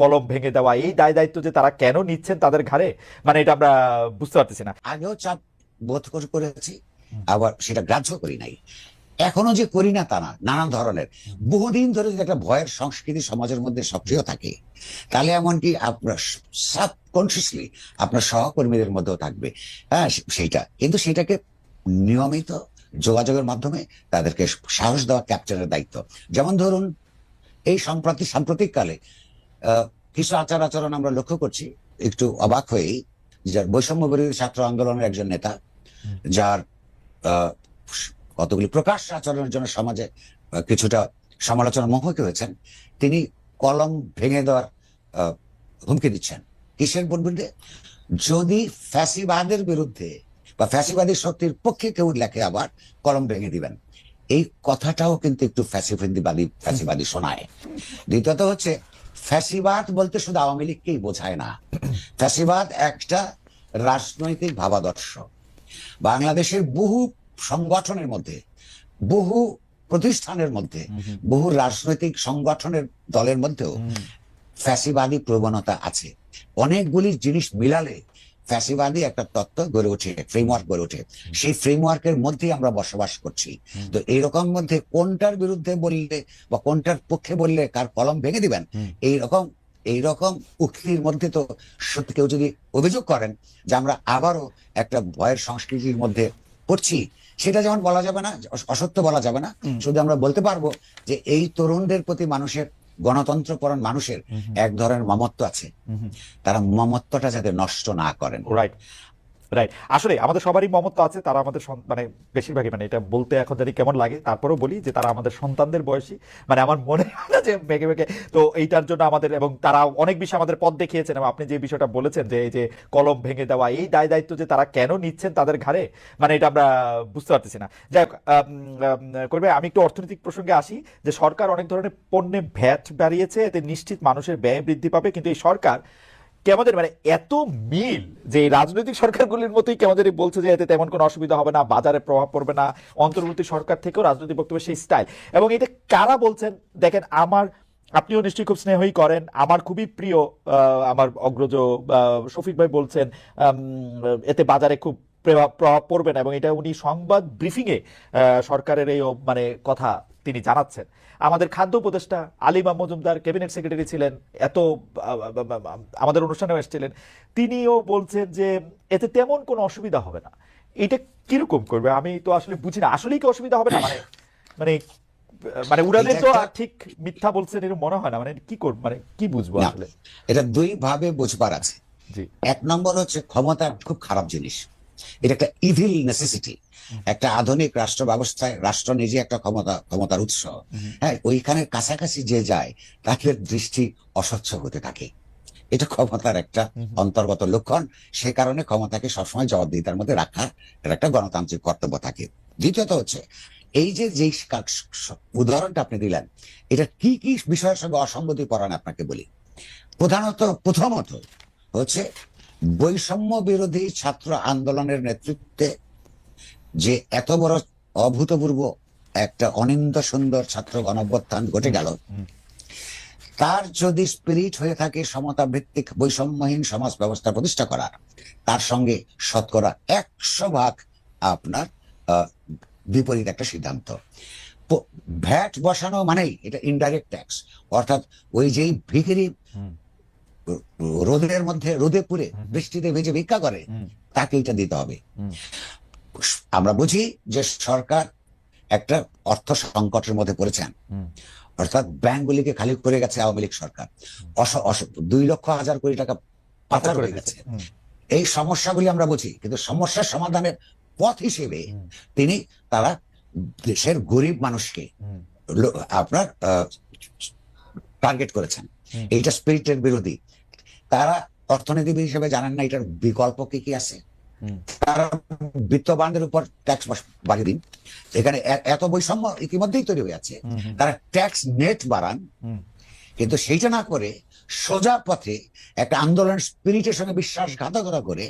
কলম ভেঙে দেওয়া, এই দায় দায়িত্ব যে তারা কেন নিচ্ছেন তাদের ঘাড়ে মানে এটা আমরা বুঝতে পারতেছি না। আগেও চাপ বোধ করেছি, আবার সেটা গ্রাহ্য করি নাই। এখনও যে করি না তা না, নানান ধরনের। বহুদিন ধরে যদি একটা ভয়ের সংস্কৃতি সমাজের মধ্যে সক্রিয় থাকে, তাহলে এমনকি আপনার সাবকনসিয়াসলি আপনার সহকর্মীদের মধ্যেও থাকবে। হ্যাঁ সেইটা। কিন্তু সেটাকে নিয়মিত যোগাযোগের মাধ্যমে তাদেরকে সাহস দেওয়া ক্যাপচারের দায়িত্ব। যেমন ধরুন, এই সম্প্রতি, সাম্প্রতিককালে কিছু আচার আচরণ আমরা লক্ষ্য করছি। একটু অবাক হয়েই যার বৈষম্য বিরোধী ছাত্র আন্দোলনের একজন নেতা যার কতগুলি প্রকাশ আচরণের জন্য সমাজে কিছুটা সমালোচনার মুখোমুখি হয়েছেন তিনি কলম ভেঙে দেওয়ার হুমকি দিচ্ছেন। কিসের বিরুদ্ধে? যদি ফ্যাসিবাদের বিরুদ্ধে বা ফ্যাসিবাদী শক্তির পক্ষে কেউ লেখে আবার কলম ভেঙে দিবেন। এই কথাটাও কিন্তু একটু ফ্যাসিবাদী ফ্যাসিবাদী শোনায়। দ্বিতীয়ত হচ্ছে ফ্যাসিবাদ বলতে শুধু আওয়ামী লীগকেই বোঝায় না। ফ্যাসিবাদ একটা রাজনৈতিক ভাবাদর্শ বাংলাদেশের বহু সংগঠনের মধ্যে বহু প্রতিষ্ঠানের মধ্যে বহু রাজনৈতিক সংগঠনের দলের মধ্যেও ফ্যাসিবাদী প্রবণতা আছে। অনেকগুলি জিনিস মিলালে ফ্যাসিবাদী একটা তত্ত্ব গড়ে ওঠে ফ্রেমওয়ার্ক গড়ে ওঠে। সেই ফ্রেমওয়ার্কের মধ্যেই আমরা বসবাস করছি। তো এইরকম মধ্যে কোনটার বিরুদ্ধে বললে বা কোনটার পক্ষে বললে কার কলম ভেঙে দিবেন। এইরকম এইরকম উক্তির মধ্যে তো সত্যি কেউ যদি অভিযোগ করেন যে আমরা আবারও একটা ভয়ের সংস্কৃতির মধ্যে পড়ছি সেটা যেমন বলা যাবে না অসত্য বলা যাবে না। শুধু আমরা বলতে পারব যে এই তরুণদের প্রতি মানুষের গণতন্ত্রপরণ মানুষের এক ধরনের মমত্ব আছে। তারা মমত্বটা যাতে নষ্ট না করেন। রাইট রাইট আসলে আমাদের সবারই মমত্ব আছে, তারা আমাদের মানে বেশিরভাগই মানে এটা বলতে এখন জানি কেমন লাগে, তারপরেও বলি যে তারা আমাদের সন্তানদের বয়সী। মানে আমার মনে হয় যে মেঘে মেঘে, তো এইটার জন্য আমাদের এবং তারা অনেক বেশি আমাদের পথ দেখিয়েছেন এবং আপনি যে বিষয়টা বলেছেন যে এই যে কলম ভেঙে দেওয়া, এই দায় দায়িত্ব যে তারা কেন নিচ্ছেন তাদের ঘাড়ে মানে এটা আমরা বুঝতে পারতেছি না। যাই হোক করবে আমি একটু অর্থনৈতিক প্রসঙ্গে আসি যে সরকার অনেক ধরনের পণ্যে ভ্যাট বাড়িয়েছে, এতে নিশ্চিত মানুষের ব্যয় বৃদ্ধি পাবে, কিন্তু এই সরকার কেমন মানে এত মিল যে রাজনৈতিক সরকারগুলির মতোই জানি বলছে যে এতে তেমন কোনো অসুবিধা হবে না, বাজারে প্রভাব পড়বে না, অন্তর্বর্তী সরকার থেকেও রাজনৈতিক বক্তব্য সেই স্টাইল এবং এটা কারা বলছেন? দেখেন, আমার, আপনিও নিশ্চয়ই খুব স্নেহই করেন, আমার খুবই প্রিয় আমার অগ্রজ শফিক ভাই বলছেন এতে বাজারে খুব প্রভাব পড়বে না। এবং এটা উনি সংবাদ ব্রিফিংয়ে সরকারের এই মানে কথা তিনি জানাচ্ছেন। আমাদের খাদ্য উপদেষ্টা আলিমা মজুমদার ক্যাবিনেট সেক্রেটারি ছিলেন এত আমাদের অনুষ্ঠানেও এসেছিলেন। তিনিও বলছেন যে এতে তেমন কোনো অসুবিধা হবে না। এটা কীরকম করবে আমি তো আসলে বুঝি না। আসলেই কি অসুবিধা হবে না? মানে মানে মানে উড়াদের তো আর ঠিক মিথ্যা বলছেন এরকম মনে হয় না। মানে কি করব মানে কি বুঝব আসলে? এটা দুই ভাবে বুঝবার আছে। এক নম্বর হচ্ছে ক্ষমতা খুব খারাপ জিনিস। এটা একটা ইভিল নেসেসিটি একটা আধুনিক রাষ্ট্র ব্যবস্থায় রাষ্ট্র নিজে একটা ক্ষমতা ক্ষমতার উৎস। হ্যাঁ ওইখানে কাছাকাছি যে যায় তাকে দৃষ্টি অস্বচ্ছ হতে থাকে। এটা ক্ষমতার একটা অন্তর্গত লক্ষণ। সে কারণে ক্ষমতাকে সবসময় জবাবদিহিতার মধ্যে রাখা একটা গণতান্ত্রিক কর্তব্য থাকে। দ্বিতীয়ত হচ্ছে এই যে যেই উদাহরণটা আপনি দিলেন এটা কি কি বিষয়ের সঙ্গে অসঙ্গতি পরান আপনাকে বলি? প্রধানত প্রথমত হচ্ছে বৈষম্য বিরোধী ছাত্র আন্দোলনের নেতৃত্বে যে এত বড় অভূতপূর্ব একটা অনিন্দ সুন্দর ছাত্র গণঅভ্যুত্থান ঘটে গেল। তার যদি স্পিরিট হয়ে থাকে সমতা ভিত্তিক বৈষম্যহীন সমাজ ব্যবস্থা প্রতিষ্ঠা করার তার সঙ্গে শতকরা একশো ভাগ আপনার বিপরীত একটা সিদ্ধান্ত। ভ্যাট বসানো মানেই এটা ইনডাইরেক্ট ট্যাক্স অর্থাৎ ওই যেই ভিখিরি রোদের মধ্যে রোদে পুড়ে বৃষ্টিতে ভেজে ভিক্ষা করে তাকে এটা দিতে হবে। আমরা বুঝি যে সরকার একটা অর্থ সংকটের মধ্যে পড়েছেন। অর্থাৎ ব্যাংকগুলিকে খালি করে গেছে আওয়ামী লীগ সরকার। দুই লক্ষ হাজার কোটি টাকা পাচার করে গেছে। এই সমস্যাগুলি আমরা বুঝি কিন্তু সমস্যার সমাধানের পথ হিসেবে তিনি তারা দেশের গরিব মানুষকে আপনার টার্গেট করেছেন। এইটা স্পিরিটের বিরোধী। তারা অর্থনীতিবিদ হিসেবে জানেন না এটার বিকল্প কি কি আছে। তারা বিত্তবানদের উপর ট্যাক্স বাড়িয়ে দিন। এখানে এত বৈষম্য ইতিমধ্যেই তৈরি হয়ে আছে তারা ট্যাক্স নেট বাড়ান। কিন্তু সেইটা না করে সোজা পথে একটা আন্দোলন স্পিরিটের সঙ্গে বিশ্বাসঘাতকতা করে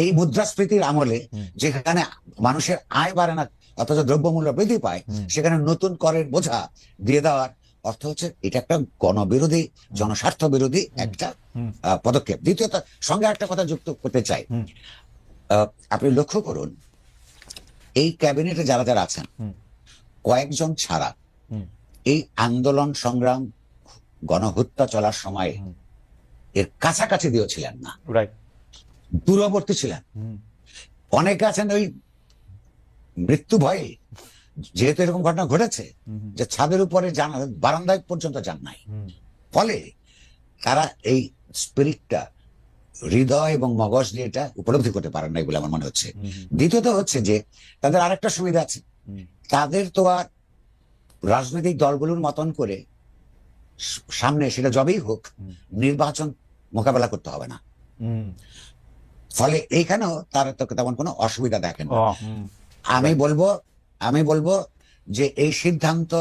এই মুদ্রাস্ফীতির আমলে যেখানে মানুষের আয় বাড়ে না অথচ দ্রব্যমূল্য বৃদ্ধি পায় সেখানে নতুন করের বোঝা দিয়ে দেওয়ার অর্থ হচ্ছে এটা একটা গণবিরোধী জনস্বার্থ বিরোধী একটা পদক্ষেপ। দ্বিতীয়ত সঙ্গে একটা কথা যুক্ত করতে চাই। আপনি লক্ষ্য করুন এই ক্যাবিনেটে যারা যারা আছেন কয়েকজন ছাড়া এই আন্দোলন সংগ্রাম গণহত্যা চলার সময় এর কাছাকাছি দিয়েও ছিলেন না। রাইট দূরবর্তী ছিলেন। অনেকে আছেন ওই মৃত্যু ভয়ে যেহেতু এরকম ঘটনা ঘটেছে যে ছাদের উপরে বারান্দায় পর্যন্ত যান নাই। ফলে তারা এই স্পিরিটটা হৃদয় এবং মগজ দিয়ে এটা উপলব্ধি করতে পারেন নাই বলে আমার মনে হচ্ছে। দ্বিতীয়ত হচ্ছে যে তাদের আরেকটা সুবিধা আছে। তাদের তো আর রাজনৈতিক দলগুলোর মতন করে সামনে সেটা জবেই হোক নির্বাচন মোকাবেলা করতে হবে না। ফলে এইখানেও তার তো তেমন কোনো অসুবিধা দেখেন। আমি বলব আমি বলব যে এই সিদ্ধান্ত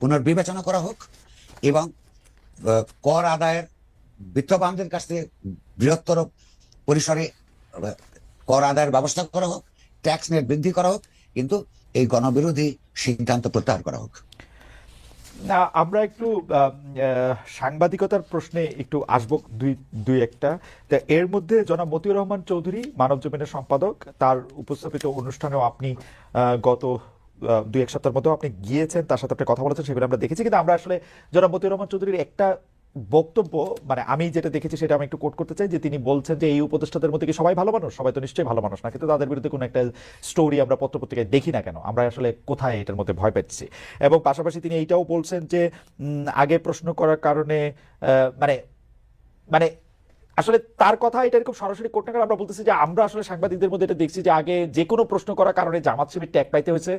পুনর্বিবেচনা করা হোক এবং কর আদায়ের বিত্তবানদের কাছ থেকে বৃহত্তর পরিসরে কর আদায়ের ব্যবস্থা করা হোক ট্যাক্স নেট বৃদ্ধি করা হোক, কিন্তু এই গণবিরোধী সিদ্ধান্ত প্রত্যাহার করা হোক। না, আমরা একটু সাংবাদিকতার প্রশ্নে একটু আসব দুই দুই একটা। এর মধ্যে জনাব মতিউর রহমান চৌধুরী, মানব জমিনের সম্পাদক, তার উপস্থাপিত অনুষ্ঠানেও আপনি গত দুই, এক সপ্তাহের মতো আপনি গিয়েছেন, তার সাথে আপনি কথা বলেছেন, সেগুলো আমরা দেখেছি। কিন্তু আমরা আসলে জনাব মতিউর রহমান চৌধুরীর একটা বক্তব্য মানে আমি যেটা দেখেছি সেটা আমি একটু কোট করতে চাই, যে তিনি বলছেন যে এই উপদেষ্টাদের মধ্যে কি সবাই ভালো মানুষ? সবাই তো নিশ্চয়ই ভালো মানুষ না, কিন্তু তাদের বিরুদ্ধে কোনো একটা স্টোরি আমরা পত্রপত্রিকায় দেখি না কেন? আমরা আসলে কোথায় এটার মধ্যে ভয় পাচ্ছি এবং পাশাপাশি তিনি এইটাও বলছেন যে আগে প্রশ্ন করার কারণে মানে মানে আসলে তার কথা এটা এরকম সরাসরি কোর্ট আমরা বলতেছি যে আমরা আসলে সাংবাদিকদের মধ্যে এটা দেখছি যে আগে যে কোনো প্রশ্ন করার কারণে জামাত শিবির ট্যাগ পাইতে হয়েছে।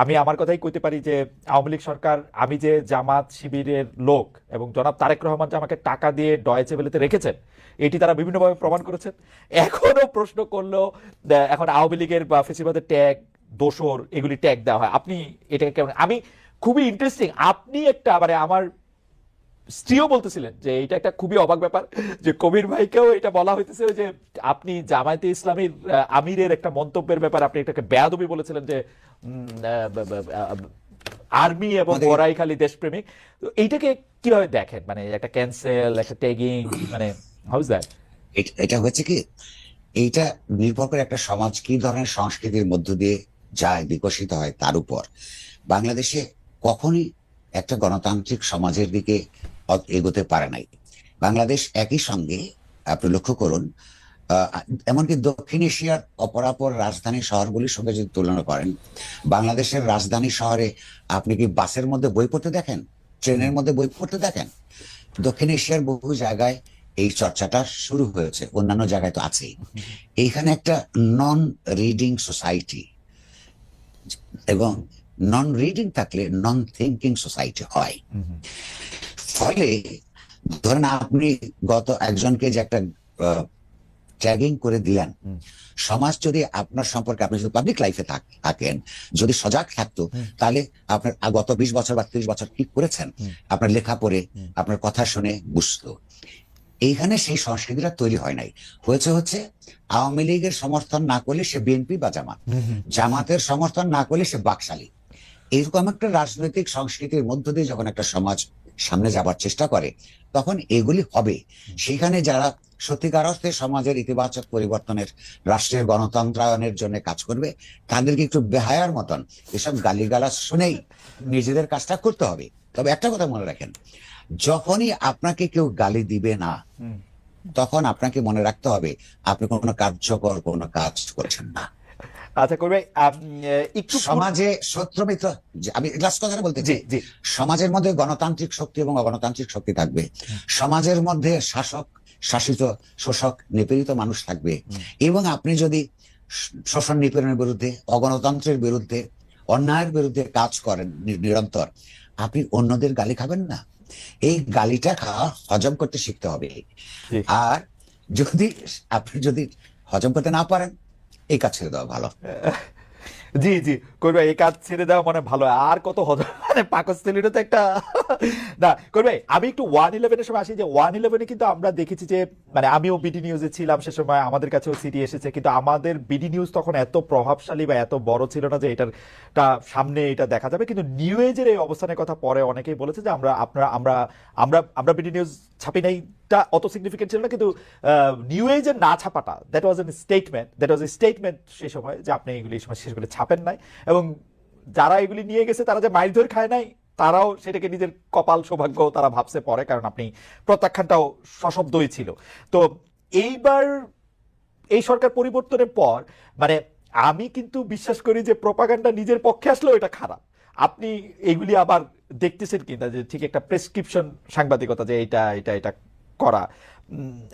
আমি আমার কথাই কইতে পারি যে আওয়ামী লীগ সরকার, আমি যে জামাত শিবিরের লোক এবং জনাব তারেক রহমান যে আমাকে টাকা দিয়ে ডয়েচে বেলেতে রেখেছেন, এটি তারা বিভিন্নভাবে প্রমাণ করেছেন। এখনও প্রশ্ন করল এখন আওয়ামী লীগের বা ফেসিবাদের ট্যাগ, দোসর, এগুলি ট্যাগ দেওয়া হয়। আপনি এটাকে কেমন আমি খুবই ইন্টারেস্টিং আপনি একটা মানে আমার স্ত্রীও বলতেছিলেন যে এটা একটা খুবই অবাক ব্যাপার যে কবির ভাইকেও এটা বলা হইতেছে যে আপনি জামায়াতে ইসলামীর আমিরের একটা মন্তব্যের ব্যাপার আপনি এটাকে বেয়াদবি বলেছিলেন যে আর্মি এবং ওরাই খালি দেশপ্রেমিক। তো এইটাকে কীভাবে দেখেন? মানে একটা ক্যান্সেল একটা ট্যাগিং মানে হাউজ দ্যাট এটা হচ্ছে কি? এইটা নির্ভর করে একটা সমাজ কি ধরনের সংস্কৃতির মধ্য দিয়ে যায় বিকশিত হয় তার উপর। বাংলাদেশে কখনই একটা গণতান্ত্রিক সমাজের দিকে এগোতে পারে নাই। বাংলাদেশ একই সঙ্গে, আপনি লক্ষ্য করুন এমনকি দক্ষিণ এশিয়ার অপরাপর রাজধানী শহরগুলির সঙ্গে যদি তুলনা করেন, বাংলাদেশের রাজধানী শহরে আপনি কি বাসের মধ্যে বই পড়তে দেখেন? ট্রেনের মধ্যে বই পড়তে দেখেন? দক্ষিণ এশিয়ার বহু জায়গায় এই চর্চাটা শুরু হয়েছে, অন্যান্য জায়গায় তো আছেই। এইখানে একটা নন রিডিং সোসাইটি এবং নন রিডিং থাকলে নন থিঙ্কিং সোসাইটি হয় ফলে ধরেন আপনি গত একজনকে যে একটা ট্যাগিং করে দিলেন। সমাজ যদি আপনার সম্পর্কে আপনি যদি পাবলিক লাইফে থাকেন যদি সজাগ থাকতো তাহলে আপনার গত বিশ বছর বা ত্রিশ বছর কি করেছেন? আপনার লেখা পড়ে আপনার কথা শুনে বুঝতো। এইখানে সেই সংস্কৃতিটা তৈরি হয় নাই। হয়েছে হচ্ছে আওয়ামী লীগের সমর্থন না করলে সে বিএনপি বা জামাত। জামাতের সমর্থন না করলে সে বাকশালী। এরকম একটা রাজনৈতিক সংস্কৃতির মধ্য দিয়ে যখন একটা সমাজ সামনে যাবার চেষ্টা করে তখন এগুলি হবে। সেখানে যারা সত্যিকার অর্থে সমাজের ইতিবাচক পরিবর্তনের রাষ্ট্রের গণতন্ত্রায়নের জন্য কাজ করবে তাদেরকে একটু বেহায়ার মতন এসব গালিগালাজ শুনেই নিজেদের কাজটা করতে হবে। তবে একটা কথা মনে রাখেন যখনই আপনাকে কেউ গালি দিবে না তখন আপনাকে মনে রাখতে হবে আপনি কোনো কার্যকর কোনো কাজ করছেন না। আচ্ছা করবে একটু সমাজে শত্রু মিত্র আমি লাস্ট কথাটা বলতে জি জি। সমাজের মধ্যে গণতান্ত্রিক শক্তি এবং অগণতান্ত্রিক শক্তি থাকবে। সমাজের মধ্যে শাসক শাসিত শোষক নিপীড়িত মানুষ থাকবে। এবং আপনি যদি শোষণ নিপীড়নের বিরুদ্ধে অগণতন্ত্রের বিরুদ্ধে অন্যায়ের বিরুদ্ধে কাজ করেন নিরন্তর আপনি অন্যদের গালি খাবেন না। এই গালিটা খাওয়া হজম করতে শিখতে হবে। আর যদি আপনি যদি হজম করতে না পারেন এই কাজ ছেড়ে দেওয়া ভালো। জি জি, করবে, এই কাজ ছেড়ে দেওয়া মানে ভালো। আর কত হজ মানে পাকস্থলীটা তো একটা না, করবে, আমি একটু ওয়ান ইলেভেনের সময় আসি যে ওয়ান ইলেভেনে কিন্তু আমরা দেখেছি যে মানে আমিও বিডি নিউজে ছিলাম সে সময়, আমাদের কাছেও সিটি এসেছে, কিন্তু আমাদের বিডি নিউজ তখন এত প্রভাবশালী বা এত বড় ছিল না যে এটার টা সামনে এটা দেখা যাবে। কিন্তু নিউ এজের এই অবস্থানের কথা পরে অনেকেই বলেছে যে আমরা আপনারা আমরা আমরা আমরা বিডি নিউজ ছাপি নাই। টা অত সিগনিফিকেন্ট ছিল না, কিন্তু নিউ এজের না ছাপাটা that was an statement that was a statement সেই সময় যে আপনি এগুলি সময় শেষ করে ছাপেন নাই। এবং যারা এগুলি নিয়ে গেছে, তারা যে মাইর ধরে খায় নাই, তারাও সেটাকে নিজের কপাল সৌভাগ্য তারা ভাবছে পরে, কারণ আপনি প্রত্যাখ্যানটাও সশব্দই ছিল। তো এইবার এই সরকার পরিবর্তনের পর মানে আমি কিন্তু বিশ্বাস করি যে প্রপাগান্ডা নিজের পক্ষে আসলেও এটা খারাপ। আপনি এগুলি আবার দেখতেছেন কিনা, যে ঠিক একটা প্রেসক্রিপশন সাংবাদিকতা যে এটা এটা এটা করা।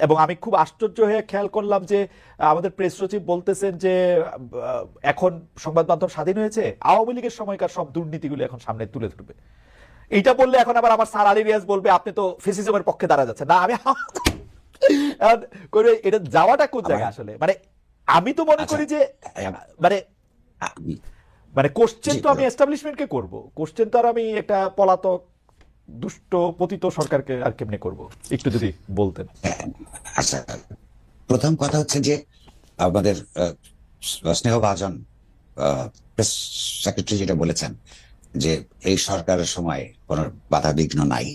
এবং আমি খুব আশ্চর্য হয়ে খেয়াল করলাম যে আমাদের প্রেস সচিব বলতেছেন যে এখন সংবাদ মাধ্যম স্বাধীন হয়েছে আওয়ামী লীগের সময়কার সব দুর্নীতিগুলো এখন সামনে তুলে ধরবে। এইটা বললে এখন আবার আমার স্যার আলী রিয়াজ বলবে আপনি তো ফেসিজমের পক্ষে দাঁড়া যাচ্ছে না আমি করে এটা যাওয়াটা কোন জায়গায় আসলে? মানে আমি তো মনে আচ্ছা। করি যে মানে মানে কোশ্চেন তো আমি। এস্টাবলিশমেন্টকে করব। কোশ্চেন তো আর আমি একটা পলাতক দুষ্ট পতিত সরকারকে আর কেমনে করব? একটু যদি বলতেন। আচ্ছা প্রথম কথা হচ্ছে যে আমাদের স্নেহভাজন প্রেস সেক্রেটারি যেটা বলেছেন যে এই সরকারের সময় কোনো বাধা বিঘ্ন নাই।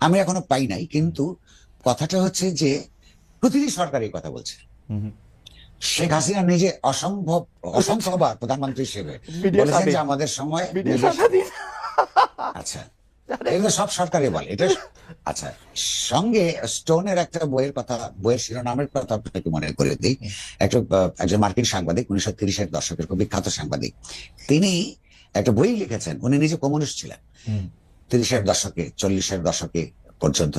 আমি এখনও পাই নাই কিন্তু কথাটা হচ্ছে যে প্রতিটি সরকার এই কথা বলছে। শেখ হাসিনা নিজে অসম্ভব অসংখ্যবার প্রধানমন্ত্রী হিসেবে বলেছেন যে আমাদের সময়। আচ্ছা। এগুলো সব সরকারই বলে এটা আচ্ছা সঙ্গে স্টোনের একটা বইয়ের কথা বইয়ের শিরোনামের কথা আপনাকে মনে করে দিই। একটা একজন মার্কিন সাংবাদিক উনিশশো তিরিশের দশকের খুব বিখ্যাত সাংবাদিক। তিনি একটা বই লিখেছেন উনি নিজে কমিউনিস্ট ছিলেন। তিরিশের দশকে চল্লিশের দশকে পর্যন্ত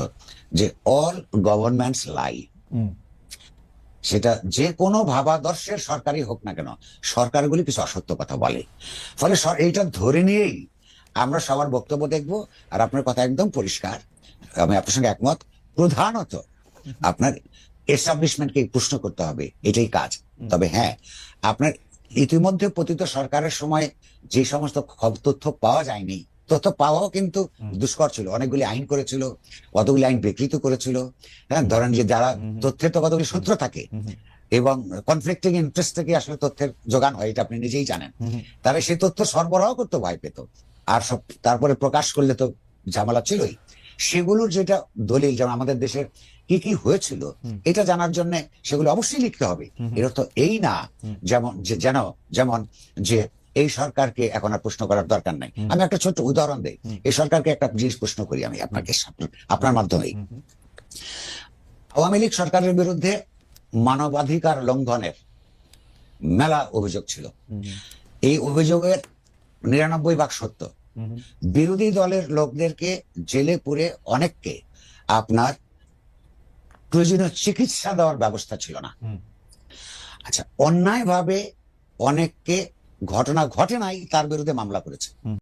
যে অল গভর্নমেন্টস লাই। সেটা যে কোনো ভাবাদর্শের সরকারি হোক না কেন সরকারগুলি কিছু অসত্য কথা বলে। ফলে এইটা ধরে নিয়েই আমরা সবার বক্তব্য দেখব আর আপনার কথা একদম পরিষ্কার। আমি আপনার সঙ্গে একমত। প্রধানত আপনার এস্টাবলিশমেন্টকে প্রশ্ন করতে হবে এটাই কাজ। তবে হ্যাঁ আপনার ইতিমধ্যে পতিত সরকারের সময় যে সমস্ত তথ্য পাওয়া যায়নি তথ্য পাওয়াও কিন্তু দুষ্কর ছিল। অনেকগুলি আইন করেছিল কতগুলি আইন বিকৃত করেছিল। হ্যাঁ ধরেন যে যারা তথ্যের তো কতগুলি সূত্র থাকে এবং কনফ্লিক্টিং ইন্টারেস্ট থেকে আসলে তথ্যের যোগান হয় এটা আপনি নিজেই জানেন। তবে সেই তথ্য সরবরাহ করতে ভয় পেত। আর সব তারপরে প্রকাশ করলে তো ঝামেলা ছিলই। সেগুলোর যেটা দলিল যেমন আমাদের দেশের কি কি হয়েছিল এটা জানার জন্য সেগুলো অবশ্যই লিখতে হবে। এর অর্থ এই না যেমন যে যেন যেমন যে এই সরকারকে এখন আর প্রশ্ন করার দরকার নাই। আমি একটা ছোট্ট উদাহরণ দেই। এই সরকারকে একটা জিনিস প্রশ্ন করি আমি আপনাকে আপনার- হুম, আওয়ামী লীগ সরকারের বিরুদ্ধে মানবাধিকার লঙ্ঘনের মেলা অভিযোগ ছিল। এই অভিযোগের নিরানব্বই ভাগ সত্য। বিরোধী দলের লোকদেরকে জেলে পুরে অনেককে আপনার প্রয়োজনীয় চিকিৎসা দেওয়ার ব্যবস্থা ছিল না। আচ্ছা আচ্ছা অন্যায়ভাবে অনেককে ঘটনা ঘটে নাই তার বিরুদ্ধে মামলা করেছে।